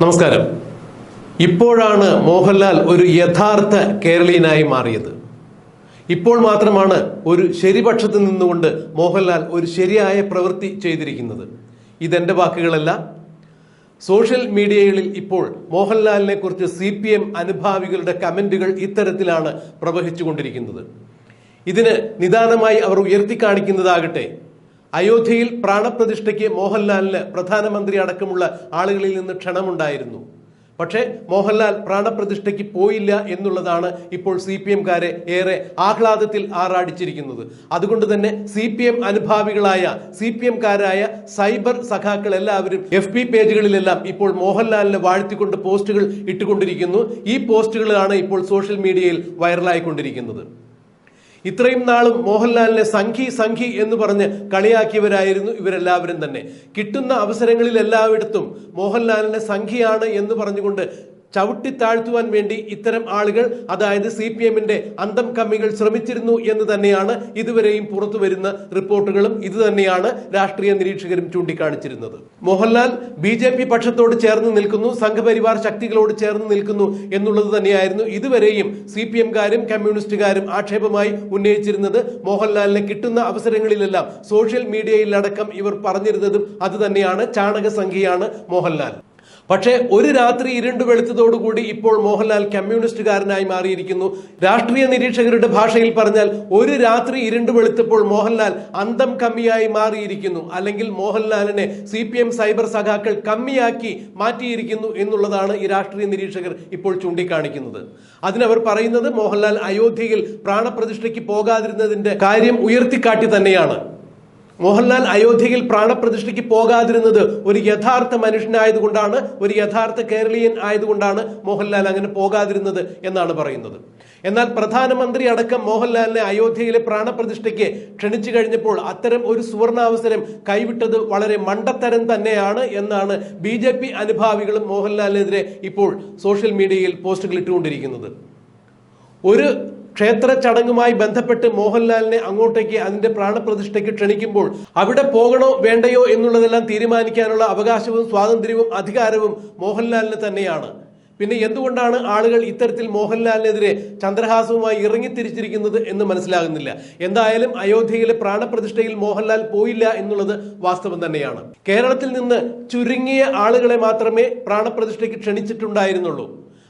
നമസ്കാരം. ഇപ്പോഴാണ് മോഹൻലാൽ ഒരു യഥാർത്ഥ കേരളീയനായി മാറിയത്. ഇപ്പോൾ മാത്രമാണ് ഒരു ശരിപക്ഷത്ത് നിന്നുകൊണ്ട് മോഹൻലാൽ ഒരു ശരിയായ പ്രവൃത്തി ചെയ്തിരിക്കുന്നത്. ഇതെന്റെ വാക്കുകളല്ല. സോഷ്യൽ മീഡിയകളിൽ ഇപ്പോൾ മോഹൻലാലിനെ കുറിച്ച് സി പി എം അനുഭാവികളുടെ കമന്റുകൾ ഇത്തരത്തിലാണ് പ്രവഹിച്ചുകൊണ്ടിരിക്കുന്നത്. ഇതിന് നിദാനമായി അവർ ഉയർത്തിക്കാണിക്കുന്നതാകട്ടെ അയോധ്യയിൽ പ്രാണപ്രതിഷ്ഠയ്ക്ക് മോഹൻലാലിന് പ്രധാനമന്ത്രി അടക്കമുള്ള ആളുകളിൽ നിന്ന് ക്ഷണമുണ്ടായിരുന്നു. പക്ഷേ മോഹൻലാൽ പ്രാണപ്രതിഷ്ഠയ്ക്ക് പോയില്ല എന്നുള്ളതാണ് ഇപ്പോൾ സി പി എംകാരെ ഏറെ ആഹ്ലാദത്തിൽ ആറാടിച്ചിരിക്കുന്നത്. അതുകൊണ്ട് തന്നെ സി പി എം അനുഭാവികളായ സി പി എംകാരായ സൈബർ സഖാക്കൾ എല്ലാവരും എഫ് പി പേജുകളിലെല്ലാം ഇപ്പോൾ മോഹൻലാലിനെ വാഴ്ത്തിക്കൊണ്ട് പോസ്റ്റുകൾ ഇട്ടുകൊണ്ടിരിക്കുന്നു. ഈ പോസ്റ്റുകളാണ് ഇപ്പോൾ സോഷ്യൽ മീഡിയയിൽ വൈറലായിക്കൊണ്ടിരിക്കുന്നത്. ഇത്രയും നാളും മോഹൻലാലിനെ സംഘി സംഘി എന്ന് പറഞ്ഞ് കളിയാക്കിയവരായിരുന്നു ഇവരെല്ലാവരും തന്നെ. കിട്ടുന്ന അവസരങ്ങളിൽ എല്ലായിടത്തും മോഹൻലാലിനെ സംഘിയാണ് എന്ന് പറഞ്ഞുകൊണ്ട് ചവിട്ടി താഴ്ത്തുവാൻ വേണ്ടി ഇത്തരം ആളുകൾ അതായത് സി പി എമ്മിന്റെ അന്തം കമ്മികൾ ശ്രമിച്ചിരുന്നു എന്ന് തന്നെയാണ് ഇതുവരെയും പുറത്തു വരുന്ന റിപ്പോർട്ടുകളും ഇത് തന്നെയാണ് രാഷ്ട്രീയ നിരീക്ഷകരും ചൂണ്ടിക്കാണിച്ചിരുന്നത്. മോഹൻലാൽ ബി ജെ പി പക്ഷത്തോട് ചേർന്ന് നിൽക്കുന്നു സംഘപരിവാർ ശക്തികളോട് ചേർന്ന് നിൽക്കുന്നു എന്നുള്ളത് തന്നെയായിരുന്നു ഇതുവരെയും സി പി എംകാരും കമ്മ്യൂണിസ്റ്റുകാരും ആക്ഷേപമായി ഉന്നയിച്ചിരുന്നത്. മോഹൻലാലിന് കിട്ടുന്ന അവസരങ്ങളിലെല്ലാം സോഷ്യൽ മീഡിയയിലടക്കം ഇവർ പറഞ്ഞിരുന്നതും അത് തന്നെയാണ് ചാണക സംഖ്യയാണ് മോഹൻലാൽ. പക്ഷേ ഒരു രാത്രി ഇരുണ്ട് വെളുത്തതോടുകൂടി ഇപ്പോൾ മോഹൻലാൽ കമ്മ്യൂണിസ്റ്റുകാരനായി മാറിയിരിക്കുന്നു. രാഷ്ട്രീയ നിരീക്ഷകരുടെ ഭാഷയിൽ പറഞ്ഞാൽ ഒരു രാത്രി ഇരുണ്ടു വെളുത്തപ്പോൾ മോഹൻലാൽ അന്തം കമ്മിയായി മാറിയിരിക്കുന്നു. അല്ലെങ്കിൽ മോഹൻലാലിനെ സി പി എം സൈബർ സഖാക്കൾ കമ്മിയാക്കി മാറ്റിയിരിക്കുന്നു എന്നുള്ളതാണ് ഈ രാഷ്ട്രീയ നിരീക്ഷകർ ഇപ്പോൾ ചൂണ്ടിക്കാണിക്കുന്നത്. അതിനവർ പറയുന്നത് മോഹൻലാൽ അയോധ്യയിൽ പ്രാണപ്രതിഷ്ഠയ്ക്ക് പോകാതിരുന്നതിന്റെ കാര്യം ഉയർത്തിക്കാട്ടി തന്നെയാണ്. മോഹൻലാൽ അയോധ്യയിൽ പ്രാണപ്രതിഷ്ഠയ്ക്ക് പോകാതിരുന്നത് ഒരു യഥാർത്ഥ മനുഷ്യനായതുകൊണ്ടാണ് ഒരു യഥാർത്ഥ കേരളീയൻ ആയതുകൊണ്ടാണ് മോഹൻലാൽ അങ്ങനെ പോകാതിരുന്നത് എന്നാണ് പറയുന്നത്. എന്നാൽ പ്രധാനമന്ത്രി അടക്കം മോഹൻലാലിനെ അയോധ്യയിലെ പ്രാണപ്രതിഷ്ഠയ്ക്ക് ക്ഷണിച്ചു കഴിഞ്ഞപ്പോൾ അത്തരം ഒരു സുവർണാവസരം കൈവിട്ടത് വളരെ മണ്ടത്തരം തന്നെയാണ് എന്നാണ് ബി ജെ പി അനുഭാവികളും മോഹൻലാലിനെതിരെ ഇപ്പോൾ സോഷ്യൽ മീഡിയയിൽ പോസ്റ്റുകൾ ഇട്ടുകൊണ്ടിരിക്കുന്നത്. ഒരു ക്ഷേത്ര ചടങ്ങുമായി ബന്ധപ്പെട്ട് മോഹൻലാലിനെ അങ്ങോട്ടേക്ക് അതിന്റെ പ്രാണപ്രതിഷ്ഠയ്ക്ക് ക്ഷണിക്കുമ്പോൾ അവിടെ പോകണോ വേണ്ടയോ എന്നുള്ളതെല്ലാം തീരുമാനിക്കാനുള്ള അവകാശവും സ്വാതന്ത്ര്യവും അധികാരവും മോഹൻലാലിന് തന്നെയാണ്. പിന്നെ എന്തുകൊണ്ടാണ് ആളുകൾ ഇത്തരത്തിൽ മോഹൻലാലിനെതിരെ ചന്ദ്രഹാസവുമായി ഇറങ്ങിത്തിരിച്ചിരിക്കുന്നത് എന്ന് മനസ്സിലാകുന്നില്ല. എന്തായാലും അയോധ്യയിലെ പ്രാണപ്രതിഷ്ഠയിൽ മോഹൻലാൽ പോയില്ല എന്നുള്ളത് വാസ്തവം തന്നെയാണ്. കേരളത്തിൽ നിന്ന് ചുരുങ്ങിയ ആളുകളെ മാത്രമേ പ്രാണപ്രതിഷ്ഠയ്ക്ക് ക്ഷണിച്ചിട്ടുണ്ടായിരുന്നുള്ളൂ.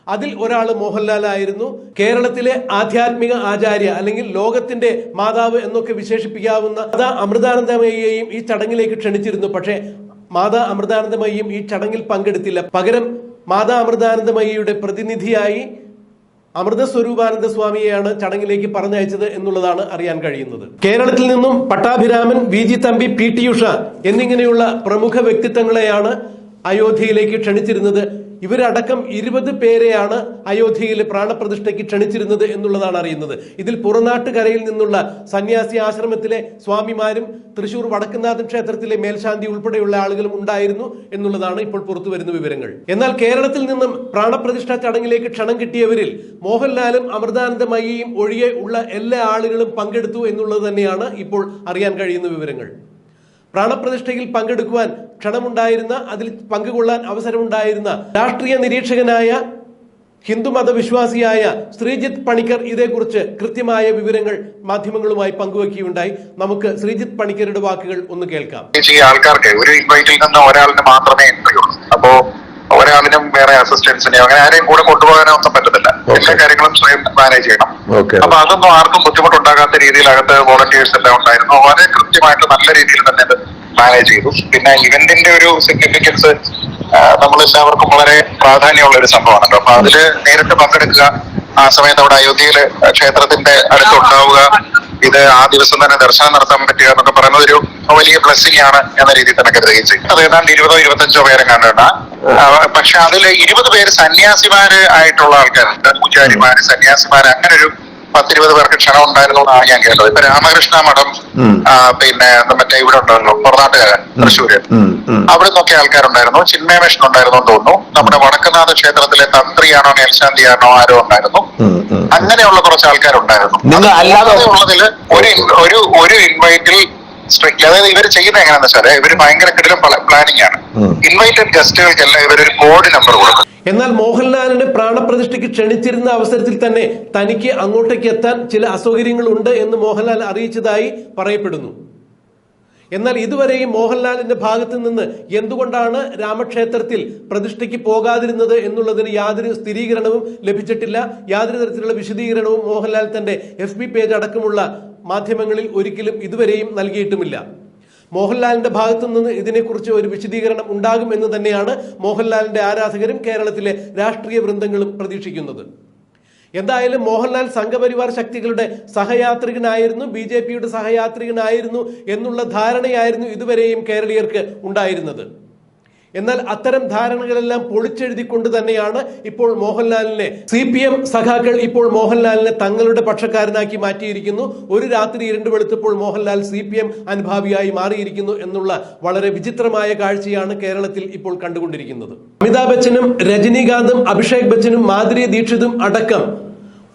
അതിൽ ഒരാൾ മോഹൻലാൽ ആയിരുന്നു കേരളത്തിലെ ആധ്യാത്മിക ആചാര്യ അല്ലെങ്കിൽ ലോകത്തിന്റെ മാതാവ് എന്നൊക്കെ വിശേഷിപ്പിക്കാവുന്ന മാതാ അമൃതാനന്ദമയെയും ഈ ചടങ്ങിലേക്ക് ക്ഷണിച്ചിരുന്നു. പക്ഷേ മാതാ അമൃതാനന്ദമയും ഈ ചടങ്ങിൽ പങ്കെടുത്തില്ല. പകരം മാതാ അമൃതാനന്ദമയ്യയുടെ പ്രതിനിധിയായി അമൃത സ്വരൂപാനന്ദ സ്വാമിയെയാണ് ചടങ്ങിലേക്ക് പറഞ്ഞയച്ചത് എന്നുള്ളതാണ് അറിയാൻ കഴിയുന്നത്. കേരളത്തിൽ നിന്നും Pattabhiraman V G Thampi P T Usha എന്നിങ്ങനെയുള്ള പ്രമുഖ വ്യക്തിത്വങ്ങളെയാണ് അയോധ്യയിലേക്ക് ക്ഷണിച്ചിരുന്നത്. ഇവരടക്കം ഇരുപത് പേരെയാണ് അയോധ്യയിൽ പ്രാണപ്രതിഷ്ഠയ്ക്ക് ക്ഷണിച്ചിരുന്നത് എന്നുള്ളതാണ് അറിയുന്നത്. ഇതിൽ പുറനാട്ടുകരയിൽ നിന്നുള്ള സന്യാസി ആശ്രമത്തിലെ സ്വാമിമാരും തൃശൂർ വടക്കുന്നാഥൻ ക്ഷേത്രത്തിലെ മേൽശാന്തി ഉൾപ്പെടെയുള്ള ആളുകളും ഉണ്ടായിരുന്നു എന്നുള്ളതാണ് ഇപ്പോൾ പുറത്തു വരുന്ന വിവരങ്ങൾ. എന്നാൽ കേരളത്തിൽ നിന്നും പ്രാണപ്രതിഷ്ഠ ചടങ്ങിലേക്ക് ക്ഷണം കിട്ടിയവരിൽ മോഹൻലാലും അമൃതാനന്ദമയ്യയും ഒഴികെ ഉള്ള എല്ലാ ആളുകളും പങ്കെടുത്തു എന്നുള്ളത് തന്നെയാണ് ഇപ്പോൾ അറിയാൻ കഴിയുന്ന വിവരങ്ങൾ. പ്രാണപ്രതിഷ്ഠയിൽ പങ്കെടുക്കുവാൻ ക്ഷണമുണ്ടായിരുന്ന അതിൽ പങ്കുകൊള്ളാൻ അവസരമുണ്ടായിരുന്ന രാഷ്ട്രീയ നിരീക്ഷകനായ ഹിന്ദുമത വിശ്വാസിയായ ശ്രീജിത്ത് പണിക്കർ ഇതേക്കുറിച്ച് കൃത്യമായ വിവരങ്ങൾ മാധ്യമങ്ങളുമായി പങ്കുവെക്കുകയുണ്ടായി. നമുക്ക് ശ്രീജിത്ത് പണിക്കരുടെ വാക്കുകൾ ഒന്ന് കേൾക്കാം. ആൾക്കാർക്ക് ഒരു ഇൻവൈറ്റിൽ നിന്ന് ഒരാളിന് മാത്രമേ എൻട്രി ഉള്ളൂ. അപ്പോ ഒരാളിനും വേറെ അസിസ്റ്റൻസിനെയോ അങ്ങനെ ആരെയും കൂടെ കൊണ്ടുപോകാനോ ഒന്നും പറ്റത്തില്ല. എല്ലാ കാര്യങ്ങളും സ്വയം മാനേജ് ചെയ്യണം. അപ്പൊ അതൊന്നും ആർക്കും ബുദ്ധിമുട്ടുണ്ടാകാത്ത രീതിയിൽ അകത്ത് വോളണ്ടിയേഴ്സ് എല്ലാം ഉണ്ടായിരുന്നു. വളരെ കൃത്യമായിട്ട് നല്ല രീതിയിൽ തന്നെ മാനേജ് ചെയ്തു. പിന്നെ ഇവന്റിന്റെ ഒരു സിഗ്നിഫിക്കൻസ് നമ്മൾ എല്ലാവർക്കും വളരെ പ്രാധാന്യമുള്ള ഒരു സംഭവമാണല്ലോ. അപ്പൊ അതിൽ നേരിട്ട് പങ്കെടുക്കുക ആ സമയത്ത് അവിടെ അയോധ്യയിൽ ക്ഷേത്രത്തിന്റെ അടുത്തുണ്ടാവുക ഇത് ആ ദിവസം തന്നെ ദർശനം നടത്താൻ പറ്റുക എന്നൊക്കെ പറയുന്നത് ഒരു വലിയ ബ്ലെസ്സിംഗ് ആണ് എന്ന രീതിയിൽ തന്നെ കരുതുകയും ചെയ്യും. അത് ഏതാണ്ട് ഇരുപതോ ഇരുപത്തഞ്ചോ പേരെ കണ്ടിട്ട് പക്ഷെ അതിൽ ഇരുപത് പേര് സന്യാസിമാര് ആയിട്ടുള്ള ആൾക്കാരുണ്ട്. പൂജാരിമാര് സന്യാസിമാര് അങ്ങനെ ഒരു പത്തിരുപത് പേർക്ക് ക്ഷണം ഉണ്ടായിരുന്നു എന്നാണ് ഞാൻ കേട്ടത്. ഇപ്പൊ രാമകൃഷ്ണ മഠം പിന്നെ മറ്റേ ഇവിടെ ഉണ്ടായിരുന്നു പുറനാട്ടുകാരൻ തൃശ്ശൂര്. അവിടെ നിന്നൊക്കെ ആൾക്കാരുണ്ടായിരുന്നു. ചിന്മയ മിഷൻ ഉണ്ടായിരുന്നു എന്ന് തോന്നുന്നു. നമ്മുടെ വടക്കനാഥ ക്ഷേത്രത്തിലെ തന്ത്രിയാണോ മേൽശാന്തിയാണോ ആരോ ഉണ്ടായിരുന്നു. അങ്ങനെയുള്ള കുറച്ച് ആൾക്കാരുണ്ടായിരുന്നു. അല്ലാതെ- ഉള്ളതിൽ ഒരു ഒരു ഒരു ഇൻവൈറ്റിൽ സ്ട്രിക്റ്റ് അതായത് ഇവർ ചെയ്യുന്ന എങ്ങനെയാണെന്ന് വെച്ചാൽ ഇവർ ഭയങ്കര കിടിലും പ്ലാനിങ് ആണ്. ഇൻവൈറ്റഡ് ഗസ്റ്റുകൾക്കെല്ലാം ഇവരൊരു കോഡ് നമ്പർ എന്നാൽ മോഹൻലാലിനെ പ്രാണപ്രതിഷ്ഠയ്ക്ക് ക്ഷണിച്ചിരുന്ന അവസരത്തിൽ തന്നെ തനിക്ക് അങ്ങോട്ടേക്ക് എത്താൻ ചില അസൗകര്യങ്ങൾ ഉണ്ട് എന്ന് മോഹൻലാൽ അറിയിച്ചതായി പറയപ്പെടുന്നു. എന്നാൽ ഇതുവരെയും മോഹൻലാലിന്റെ ഭാഗത്ത് നിന്ന് എന്തുകൊണ്ടാണ് രാമക്ഷേത്രത്തിൽ പ്രതിഷ്ഠയ്ക്ക് പോകാതിരുന്നത് എന്നുള്ളതിന് യാതൊരു സ്ഥിരീകരണവും ലഭിച്ചിട്ടില്ല. യാതൊരു തരത്തിലുള്ള വിശദീകരണവും മോഹൻലാൽ തന്റെ എഫ് പേജ് അടക്കമുള്ള മാധ്യമങ്ങളിൽ ഒരിക്കലും ഇതുവരെയും നൽകിയിട്ടുമില്ല. മോഹൻലാലിന്റെ ഭാഗത്തു നിന്ന് ഇതിനെക്കുറിച്ച് ഒരു വിശദീകരണം ഉണ്ടാകും എന്ന് തന്നെയാണ് മോഹൻലാലിന്റെ ആരാധകരും കേരളത്തിലെ രാഷ്ട്രീയ വൃന്ദങ്ങളും പ്രതീക്ഷിക്കുന്നത്. എന്തായാലും മോഹൻലാൽ സംഘപരിവാർ ശക്തികളുടെ സഹയാത്രികനായിരുന്നു ബി ജെ പിയുടെ സഹയാത്രികനായിരുന്നു എന്നുള്ള ധാരണയായിരുന്നു ഇതുവരെയും കേരളീയർക്ക് ഉണ്ടായിരുന്നത്. എന്നാൽ അത്തരം ധാരണകളെല്ലാം പൊളിച്ചെഴുതിക്കൊണ്ട് തന്നെയാണ് ഇപ്പോൾ മോഹൻലാലിനെ സി പി എം സഖാക്കൾ ഇപ്പോൾ മോഹൻലാലിനെ തങ്ങളുടെ പക്ഷക്കാരനാക്കി മാറ്റിയിരിക്കുന്നു. ഒരു രാത്രി ഇരുണ്ട് വെളുത്തപ്പോൾ മോഹൻലാൽ സി പി എം അനുഭാവിയായി മാറിയിരിക്കുന്നു എന്നുള്ള വളരെ വിചിത്രമായ കാഴ്ചയാണ് കേരളത്തിൽ ഇപ്പോൾ കണ്ടുകൊണ്ടിരിക്കുന്നത്. അമിതാഭ് ബച്ചനും രജനീകാന്തും അഭിഷേക് ബച്ചനും മാധുരി ദീക്ഷിതും അടക്കം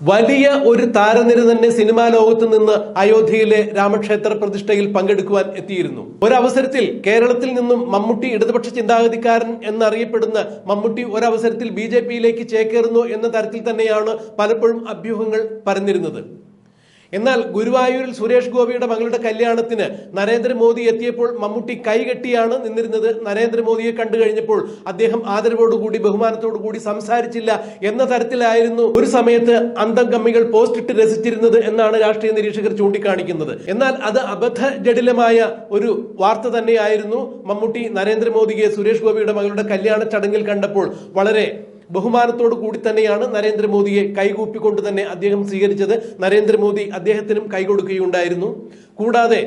വലിയ ഒരു താരനിര തന്നെ സിനിമാ ലോകത്ത് നിന്ന് അയോധ്യയിലെ രാമക്ഷേത്ര പ്രതിഷ്ഠയിൽ പങ്കെടുക്കുവാൻ എത്തിയിരുന്നു. ഒരവസരത്തിൽ കേരളത്തിൽ നിന്നും മമ്മൂട്ടി ഇടതുപക്ഷ ചിന്താഗതിക്കാരൻ എന്നറിയപ്പെടുന്ന മമ്മൂട്ടി ഒരവസരത്തിൽ ബി ജെ പിയിലേക്ക് ചേക്കേറുന്നു എന്ന തരത്തിൽ തന്നെയാണ് പലപ്പോഴും അഭ്യൂഹങ്ങൾ പരന്നിരുന്നത്. എന്നാൽ ഗുരുവായൂരിൽ സുരേഷ് ഗോപിയുടെ മകളുടെ കല്യാണത്തിന് നരേന്ദ്രമോദി എത്തിയപ്പോൾ മമ്മൂട്ടി കൈകെട്ടിയാണ് നിന്നിരുന്നത്. നരേന്ദ്രമോദിയെ കണ്ടു കഴിഞ്ഞപ്പോൾ അദ്ദേഹം ആദരവോടുകൂടി ബഹുമാനത്തോടുകൂടി സംസാരിച്ചില്ല എന്ന തരത്തിലായിരുന്നു ഒരു സമയത്ത് അന്തം കമ്മികൾ പോസ്റ്റ് ഇട്ട് രസിച്ചിരുന്നത് എന്നാണ് രാഷ്ട്രീയ നിരീക്ഷകർ ചൂണ്ടിക്കാണിക്കുന്നത്. എന്നാൽ അത് അബദ്ധജടിലമായ ഒരു വാർത്ത തന്നെയായിരുന്നു മമ്മൂട്ടി നരേന്ദ്രമോദിയെ സുരേഷ് ഗോപിയുടെ മകളുടെ കല്യാണ ചടങ്ങിൽ കണ്ടപ്പോൾ വളരെ ബഹുമാനത്തോടു കൂടി തന്നെയാണ് നരേന്ദ്രമോദിയെ കൈകൂപ്പിക്കൊണ്ട് തന്നെ അദ്ദേഹം സ്വീകരിച്ചത്. നരേന്ദ്രമോദി അദ്ദേഹത്തിനും കൈകൊടുക്കുകയുണ്ടായിരുന്നു. കൂടാതെ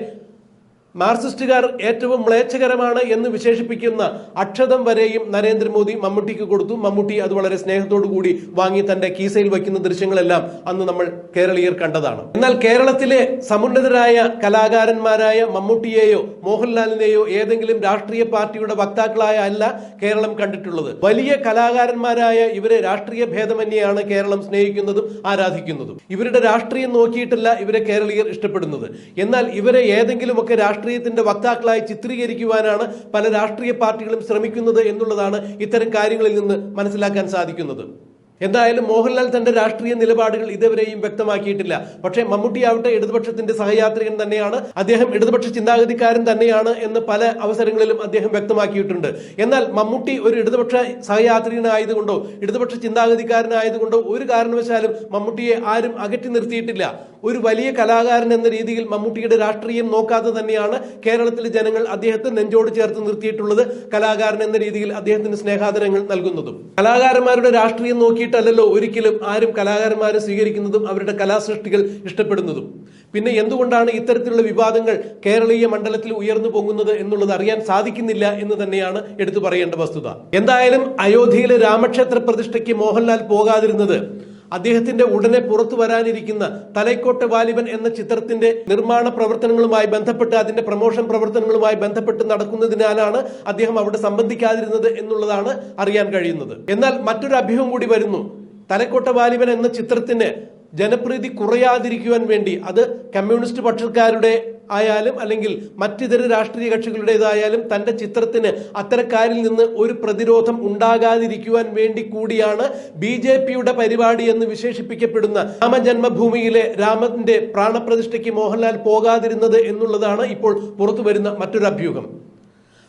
മാർക്സിസ്റ്റുകാർ ഏറ്റവും മ്ലേച്ഛകരമാണ് എന്ന് വിശേഷിപ്പിക്കുന്ന അക്ഷതം വരെയും നരേന്ദ്രമോദി മമ്മൂട്ടിക്ക് കൊടുത്തു. മമ്മൂട്ടി അത് വളരെ സ്നേഹത്തോടു കൂടി വാങ്ങി തന്റെ കീസയിൽ വയ്ക്കുന്ന ദൃശ്യങ്ങളെല്ലാം അന്ന് നമ്മൾ കേരളീയർ കണ്ടതാണ്. എന്നാൽ കേരളത്തിലെ സമുന്നതരായ കലാകാരന്മാരായ മമ്മൂട്ടിയെയോ മോഹൻലാലിനെയോ ഏതെങ്കിലും രാഷ്ട്രീയ പാർട്ടിയുടെ വക്താക്കളായ അല്ല കേരളം കണ്ടിട്ടുള്ളത്. വലിയ കലാകാരന്മാരായ ഇവരെ രാഷ്ട്രീയ ഭേദമന്യെയാണ് കേരളം സ്നേഹിക്കുന്നതും ആരാധിക്കുന്നതും. ഇവരുടെ രാഷ്ട്രീയം നോക്കിയിട്ടല്ല ഇവരെ കേരളീയർ ഇഷ്ടപ്പെടുന്നത്. എന്നാൽ ഇവരെ ഏതെങ്കിലുമൊക്കെ രാഷ്ട്രീയത്തിന്റെ വക്താക്കളായി ചിത്രീകരിക്കുവാനാണ് പല രാഷ്ട്രീയ പാർട്ടികളും ശ്രമിക്കുന്നത് എന്നുള്ളതാണ് ഇത്തരം കാര്യങ്ങളിൽ നിന്ന് മനസ്സിലാക്കാൻ സാധിക്കുന്നത്. എന്തായാലും മോഹൻലാൽ തന്റെ രാഷ്ട്രീയ നിലപാടുകൾ ഇതുവരെയും വ്യക്തമാക്കിയിട്ടില്ല. പക്ഷേ മമ്മൂട്ടിയാവട്ടെ ഇടതുപക്ഷത്തിന്റെ സഹയാത്രികൻ തന്നെയാണ്. അദ്ദേഹം ഇടതുപക്ഷ ചിന്താഗതിക്കാരൻ തന്നെയാണ് എന്ന് പല അവസരങ്ങളിലും അദ്ദേഹം വ്യക്തമാക്കിയിട്ടുണ്ട്. എന്നാൽ മമ്മൂട്ടി ഒരു ഇടതുപക്ഷ സഹയാത്രികനായതുകൊണ്ടോ ഇടതുപക്ഷ ചിന്താഗതിക്കാരനായതുകൊണ്ടോ ഒരു കാരണവശാലും മമ്മൂട്ടിയെ ആരും അകറ്റി നിർത്തിയിട്ടില്ല. ഒരു വലിയ കലാകാരൻ എന്ന രീതിയിൽ മമ്മൂട്ടിയുടെ രാഷ്ട്രീയം നോക്കാതെ തന്നെയാണ് കേരളത്തിലെ ജനങ്ങൾ അദ്ദേഹത്തെ നെഞ്ചോട് ചേർത്ത് നിർത്തിയിട്ടുള്ളത് കലാകാരൻ എന്ന രീതിയിൽ അദ്ദേഹത്തിന് സ്നേഹാദരങ്ങൾ നൽകുന്നതും. കലാകാരന്മാരുടെ രാഷ്ട്രീയം നോക്കിയിട്ടല്ലല്ലോ ഒരിക്കലും ആരും കലാകാരന്മാരെ സ്വീകരിക്കുന്നതും അവരുടെ കലാസൃഷ്ടികൾ ഇഷ്ടപ്പെടുന്നതും. പിന്നെ എന്തുകൊണ്ടാണ് ഇത്തരത്തിലുള്ള വിവാദങ്ങൾ കേരളീയ മണ്ഡലത്തിൽ ഉയർന്നു പൊങ്ങുന്നത് എന്നുള്ളത് അറിയാൻ സാധിക്കുന്നില്ല എന്ന് തന്നെയാണ് എടുത്തു പറയേണ്ട വസ്തുത. എന്തായാലും അയോധ്യയിലെ രാമക്ഷേത്ര പ്രതിഷ്ഠയ്ക്ക് മോഹൻലാൽ പോകാതിരുന്നത് അദ്ദേഹത്തിന്റെ ഉടനെ പുറത്തു വരാനിരിക്കുന്ന തലൈക്കോട്ടെ വാലിബൻ എന്ന ചിത്രത്തിന്റെ നിർമ്മാണ പ്രവർത്തനങ്ങളുമായി ബന്ധപ്പെട്ട് അതിന്റെ പ്രമോഷൻ പ്രവർത്തനങ്ങളുമായി ബന്ധപ്പെട്ട് നടക്കുന്നതിനാലാണ് അദ്ദേഹം അവിടെ സംബന്ധിക്കാതിരുന്നത് എന്നുള്ളതാണ് അറിയാൻ കഴിയുന്നത്. എന്നാൽ മറ്റൊരു അഭ്യൂഹം കൂടി വരുന്നു. തലക്കോട്ട വാലിബൻ എന്ന ചിത്രത്തിന് ജനപ്രീതി കുറയാതിരിക്കുവാൻ വേണ്ടി അത് കമ്മ്യൂണിസ്റ്റ് പക്ഷക്കാരുടെ ആയാലും അല്ലെങ്കിൽ മറ്റിതര രാഷ്ട്രീയ കക്ഷികളുടേതായാലും തന്റെ ചിത്രത്തിന് അത്തരക്കാരിൽ നിന്ന് ഒരു പ്രതിരോധം ഉണ്ടാകാതിരിക്കുവാൻ വേണ്ടി കൂടിയാണ് ബി ജെ പിയുടെ പരിപാടി എന്ന് വിശേഷിപ്പിക്കപ്പെടുന്ന രാമജന്മഭൂമിയിലെ രാമന്റെ പ്രാണപ്രതിഷ്ഠയ്ക്ക് മോഹൻലാൽ പോകാതിരുന്നത് എന്നുള്ളതാണ് ഇപ്പോൾ പുറത്തു വരുന്ന മറ്റൊരു അഭ്യൂഹം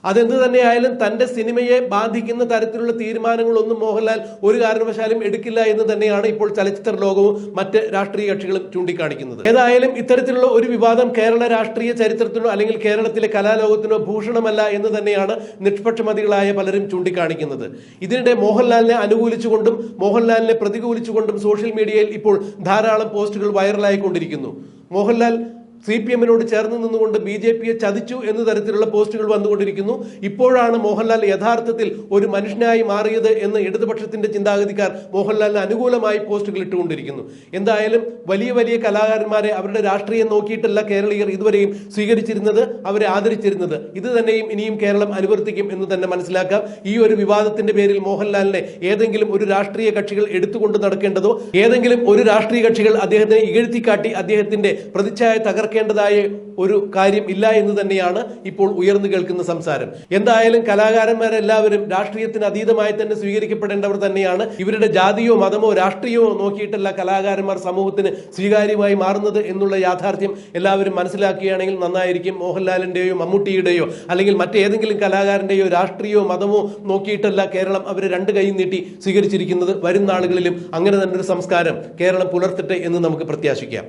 അതെന്ത് തന്നെയായാലും തന്റെ സിനിമയെ ബാധിക്കുന്ന തരത്തിലുള്ള തീരുമാനങ്ങളൊന്നും മോഹൻലാൽ ഒരു കാരണവശാലും എടുക്കില്ല എന്ന് തന്നെയാണ് ഇപ്പോൾ ചലച്ചിത്ര ലോകവും മറ്റ് രാഷ്ട്രീയ കക്ഷികളും ചൂണ്ടിക്കാണിക്കുന്നത്. ഏതായാലും ഇത്തരത്തിലുള്ള ഒരു വിവാദം കേരള രാഷ്ട്രീയ ചരിത്രത്തിനോ അല്ലെങ്കിൽ കേരളത്തിലെ കലാലോകത്തിനോ ഭൂഷണമല്ല എന്ന് തന്നെയാണ് നിഷ്പക്ഷമതികളായ പലരും ചൂണ്ടിക്കാണിക്കുന്നത്. ഇതിനിടെ മോഹൻലാലിനെ അനുകൂലിച്ചുകൊണ്ടും മോഹൻലാലിനെ പ്രതികൂലിച്ചുകൊണ്ടും സോഷ്യൽ മീഡിയയിൽ ഇപ്പോൾ ധാരാളം പോസ്റ്റുകൾ വൈറലായിക്കൊണ്ടിരിക്കുന്നു. മോഹൻലാൽ സി പി എമ്മിനോട് ചേർന്ന് നിന്നുകൊണ്ട് ബി ജെ പിയെ ചതിച്ചു എന്ന തരത്തിലുള്ള പോസ്റ്റുകൾ വന്നുകൊണ്ടിരിക്കുന്നു. ഇപ്പോഴാണ് മോഹൻലാൽ യഥാർത്ഥത്തിൽ ഒരു മനുഷ്യനായി മാറിയത് എന്ന് ഇടതുപക്ഷത്തിന്റെ ചിന്താഗതിക്കാർ മോഹൻലാലിന് അനുകൂലമായി പോസ്റ്റുകൾ ഇട്ടുകൊണ്ടിരിക്കുന്നു. എന്തായാലും വലിയ വലിയ കലാകാരന്മാരെ അവരുടെ രാഷ്ട്രീയം നോക്കിയിട്ടല്ല കേരളീയർ ഇതുവരെയും സ്വീകരിച്ചിരുന്നത് അവരെ ആദരിച്ചിരുന്നത്. ഇത് തന്നെയും ഇനിയും കേരളം അനുവർത്തിക്കും എന്ന് തന്നെ മനസ്സിലാക്കാം. ഈ ഒരു വിവാദത്തിന്റെ പേരിൽ മോഹൻലാലിനെ ഏതെങ്കിലും ഒരു രാഷ്ട്രീയ കക്ഷികൾ എടുത്തുകൊണ്ട് നടക്കേണ്ടതോ ഏതെങ്കിലും ഒരു രാഷ്ട്രീയ കക്ഷികൾ അദ്ദേഹത്തിനെ ഇകഴ്ത്തിക്കാട്ടി അദ്ദേഹത്തിന്റെ പ്രതിച്ഛായ തകർക്കേണ്ടതോ നടക്കേണ്ടതായ ഒരു കാര്യം ഇല്ല എന്ന് തന്നെയാണ് ഇപ്പോൾ ഉയർന്നു കേൾക്കുന്ന സംസാരം. എന്തായാലും കലാകാരന്മാരെല്ലാവരും രാഷ്ട്രീയത്തിന് അതീതമായി തന്നെ സ്വീകരിക്കപ്പെടേണ്ടവർ തന്നെയാണ്. ഇവരുടെ ജാതിയോ മതമോ രാഷ്ട്രീയമോ നോക്കിയിട്ടല്ല കലാകാരന്മാർ സമൂഹത്തിന് സ്വീകാര്യമായി മാറുന്നത് എന്നുള്ള യാഥാർത്ഥ്യം എല്ലാവരും മനസ്സിലാക്കുകയാണെങ്കിൽ നന്നായിരിക്കും. മോഹൻലാലിന്റെയോ മമ്മൂട്ടിയുടെയോ അല്ലെങ്കിൽ മറ്റേതെങ്കിലും കലാകാരന്റെയോ രാഷ്ട്രീയമോ മതമോ നോക്കിയിട്ടല്ല കേരളം അവരെ രണ്ട് കൈ നീട്ടി സ്വീകരിച്ചിരിക്കുന്നത്. വരും നാളുകളിലും അങ്ങനെ തന്നെ ഒരു സംസ്കാരം കേരളം പുലർത്തട്ടെ എന്ന് നമുക്ക് പ്രത്യാശിക്കാം.